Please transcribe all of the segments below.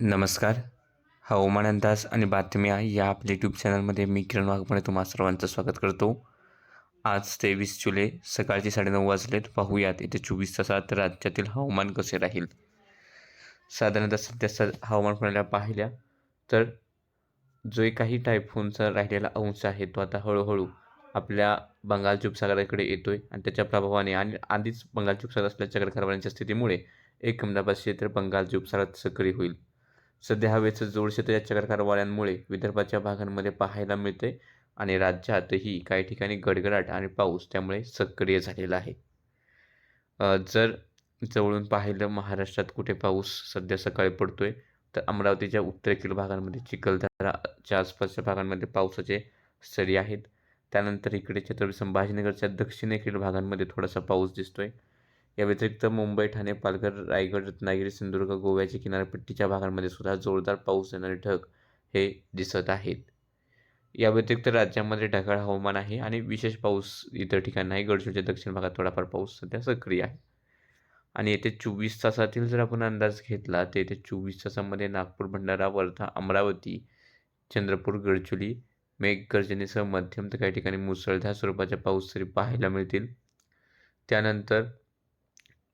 नमस्कार. हवामान अंदाज आणि बातम्या या आपल्या यूट्यूब चॅनलमध्ये मी किरण वाघमारे तुम्हा सर्वांचं स्वागत करतो. आज तेवीस जुलै सकाळचे साडेनऊ वाजलेत. पाहूयात येत्या चोवीस तासात राज्यातील हवामान कसे राहील. साधारणतः सध्या हवामान प्रणाल्या पाहिल्या तर जो काही टायफोनचा राहिलेला अंश आहे तो आता हळूहळू आपल्या बंगाल उपसागराकडे येतो आहे आणि त्याच्या प्रभावाने आणि आधीच बंगाल उपसागर असल्या चक्रीवादळांच्या स्थितीमुळे एक अहमदाबाद क्षेत्र बंगाल उपसागरात सक्रिय होईल. सध्या हवेचं जोड क्षेत्र या चक्रकार वाऱ्यांमुळे विदर्भाच्या भागांमध्ये पाहायला मिळते आणि राज्यातही काही ठिकाणी गडगडाट आणि पाऊस त्यामुळे सक्रिय झालेला आहे. जर जवळून पाहिलं महाराष्ट्रात कुठे पाऊस सध्या सकाळी पडतोय तर अमरावतीच्या उत्तरेकडील भागांमध्ये चिखलदराच्या आसपासच्या भागांमध्ये पावसाचे सरी आहेत. त्यानंतर इकडे छत्रपती संभाजीनगरच्या दक्षिणेकडील भागांमध्ये थोडासा पाऊस दिसतोय. या व्यतिरिक्त मुंबई ठाणे पालघर रायगड रत्नागिरी सिंधुदुर्ग गोव्याच्या किनारपट्टीच्या भागांमध्ये सुद्धा जोरदार पाऊस येणारे ढग हे दिसत आहेत. या व्यतिरिक्त राज्यामध्ये ढगाळ हवामान आहे आणि विशेष पाऊस इतर ठिकाणी नाही गडचिरोलीच्या दक्षिण भागात थोडाफार पाऊस सध्या सक्रिय आहे. आणि येथे चोवीस तासातील जर आपण अंदाज घेतला तर येथे चोवीस तासामध्ये नागपूर भंडारा वर्धा अमरावती चंद्रपूर गडचिरोली मेघगर्जनेसह मध्यम तर काही ठिकाणी मुसळधार स्वरूपाच्या पाऊस तरी पाहायला मिळतील. त्यानंतर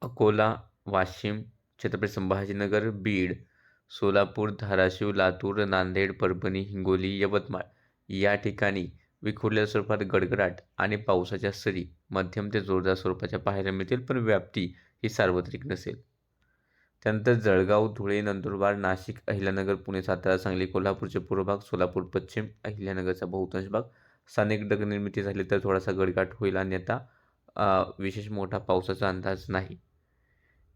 अकोला वाशिम छत्रपती संभाजीनगर बीड सोलापूर धाराशिव लातूर नांदेड परभणी हिंगोली यवतमाळ या ठिकाणी विखुरलेल्या स्वरूपात गडगडाट आणि पावसाच्या सरी मध्यम ते जोरदार स्वरूपाच्या पाहायला मिळतील पण व्याप्ती ही सार्वत्रिक नसेल. त्यानंतर जळगाव धुळे नंदुरबार नाशिक अहिल्यानगर पुणे सातारा सांगली कोल्हापूरचे पूर्व भाग सोलापूर पश्चिम अहिल्यानगरचा बहुतांश भाग. स्थानिक निर्मिती झाली तर थोडासा गडगाट होईल अन्यथा विशेष मोठा पावसाचा अंदाज नाही.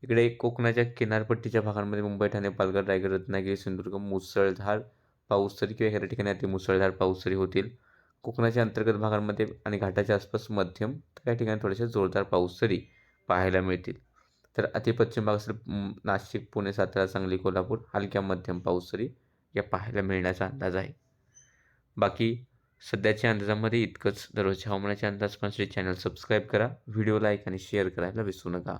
इकडे कोकणाच्या किनारपट्टीच्या भागांमध्ये मुंबई ठाणे पालघर रायगड रत्नागिरी सिंधुदुर्ग मुसळधार पाऊस तरी किंवा ह्या ठिकाणी अति मुसळधार पाऊस तरी होतील. कोकणाच्या अंतर्गत भागांमध्ये आणि घाटाच्या आसपास मध्यम तर काही ठिकाणी थोडेसे जोरदार पाऊस तरी पाहायला मिळतील. तर अतिपश्चिम भाग असेल नाशिक पुणे सातारा सांगली कोल्हापूर हलक्या मध्यम पाऊस तरी या पाहायला मिळण्याचा अंदाज आहे. बाकी सध्याच्या अंदाजामध्ये इतकंच. दररोजच्या हवामानाचे अंदाज पण चॅनल सबस्क्राईब करा. व्हिडिओ लाईक आणि शेअर करायला विसरू नका.